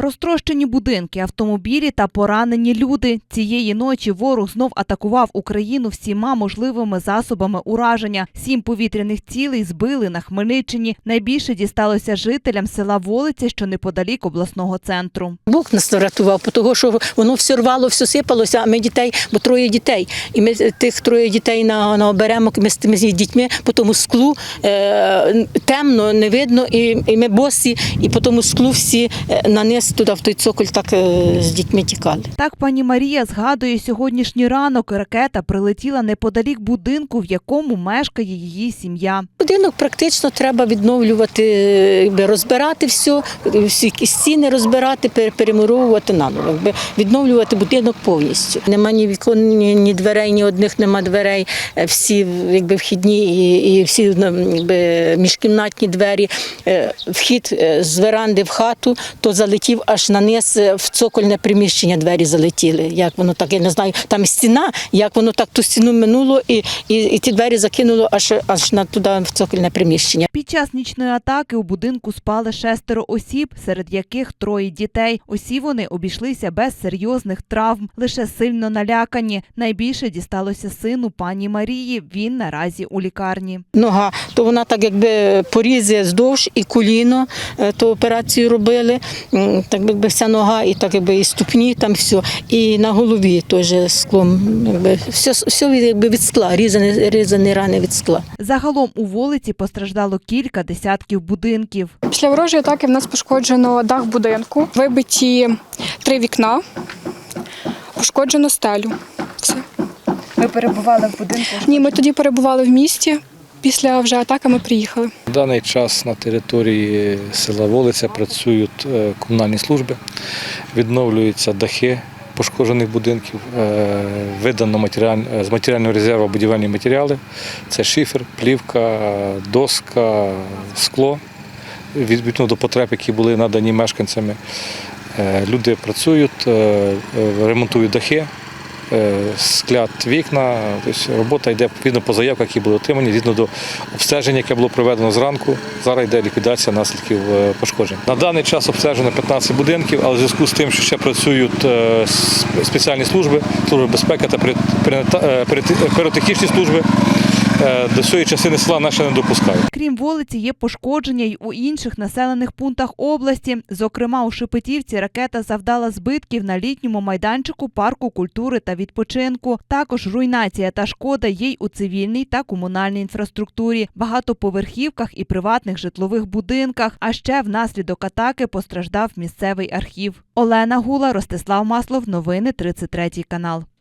Розтрощені будинки, автомобілі та поранені люди. Цієї ночі ворог знов атакував Україну всіма можливими засобами ураження. Сім повітряних цілей збили на Хмельниччині. Найбільше дісталося жителям села Волиця, що неподалік обласного центру. Бог нас врятував, тому що воно все рвало, все сипалося, а ми дітей, бо троє дітей. І ми тих троє дітей на, оберемок, ми з тими дітьми по тому склу е, темно, не видно, і, і ми босі, і по тому склу всі е, на низ туди, в той цоколь, так е, з дітьми тікали. Так пані Марія згадує сьогоднішній ранок. Ракета прилетіла неподалік будинку, в якому мешкає її сім'я. Будинок практично треба відновлювати, розбирати все, всі стіни розбирати, пере- перемуровувати наново, відновлювати будинок повністю. Нема ні вікон, ні, дверей, ні одних нема дверей. Е, Всі якби вхідні і, і всі ну, якби, міжкімнатні двері. Е, Вхід е, з веранди в хату, то залетів аж на низ в цокольне приміщення. Двері залетіли. Як воно так, я не знаю. Там стіна, як воно так ту стіну минуло, і, і, і ті двері закинуло аж аж на туди в цокольне приміщення. Під час нічної атаки у будинку спали шестеро осіб, серед яких троє дітей. Усі вони обійшлися без серйозних травм, лише сильно налякані. Найбільше дісталося сину пані Марії. Він наразі у лікарні. Нога, то вона так якби порізи здовж і коліно, е, то операцію робили. Так якби вся нога, і так якби і ступні, там все. І на голові теж склом. Якби все, все якби від скла, різані, різані рани від скла. Загалом у вулиці постраждало кілька десятків будинків. Після ворожої атаки в нас пошкоджено дах будинку, вибиті три вікна, пошкоджено стелю. Все. Ви перебували в будинку. Ні, ми тоді перебували в місті. Після вже атаки ми приїхали. В даний час на території села Волиця працюють е, комунальні служби, відновлюються дахи пошкоджених будинків, е, видано матеріаль- е, з матеріального резерву будівельні матеріали. Це шифер, плівка, доска, скло. Відповідно до потреб, які були надані мешканцями. Е, Люди працюють, ремонтують дахи, склят вікна. Тобто робота йде відповідно по заявках, які були отримані, згідно до обстеження, яке було проведено зранку. Зараз йде ліквідація наслідків е, пошкоджень. На даний час обстежено 15 будинків, але в зв'язку з тим, що ще працюють е, спеціальні служби, служби безпеки та е, піротехнічні служби, е, до цієї частини села ще не допускають. Крім вулиці, є пошкодження й у інших населених пунктах області. Зокрема, у Шепетівці ракета завдала збитків на літньому майданчику парку культури та відпочинку. Також руйнація та шкода є й у цивільній та комунальній інфраструктурі, багатоповерхівках і приватних житлових будинках. А ще внаслідок атаки постраждав місцевий архів. Олена Гула, Ростислав Маслов. Новини 33 канал.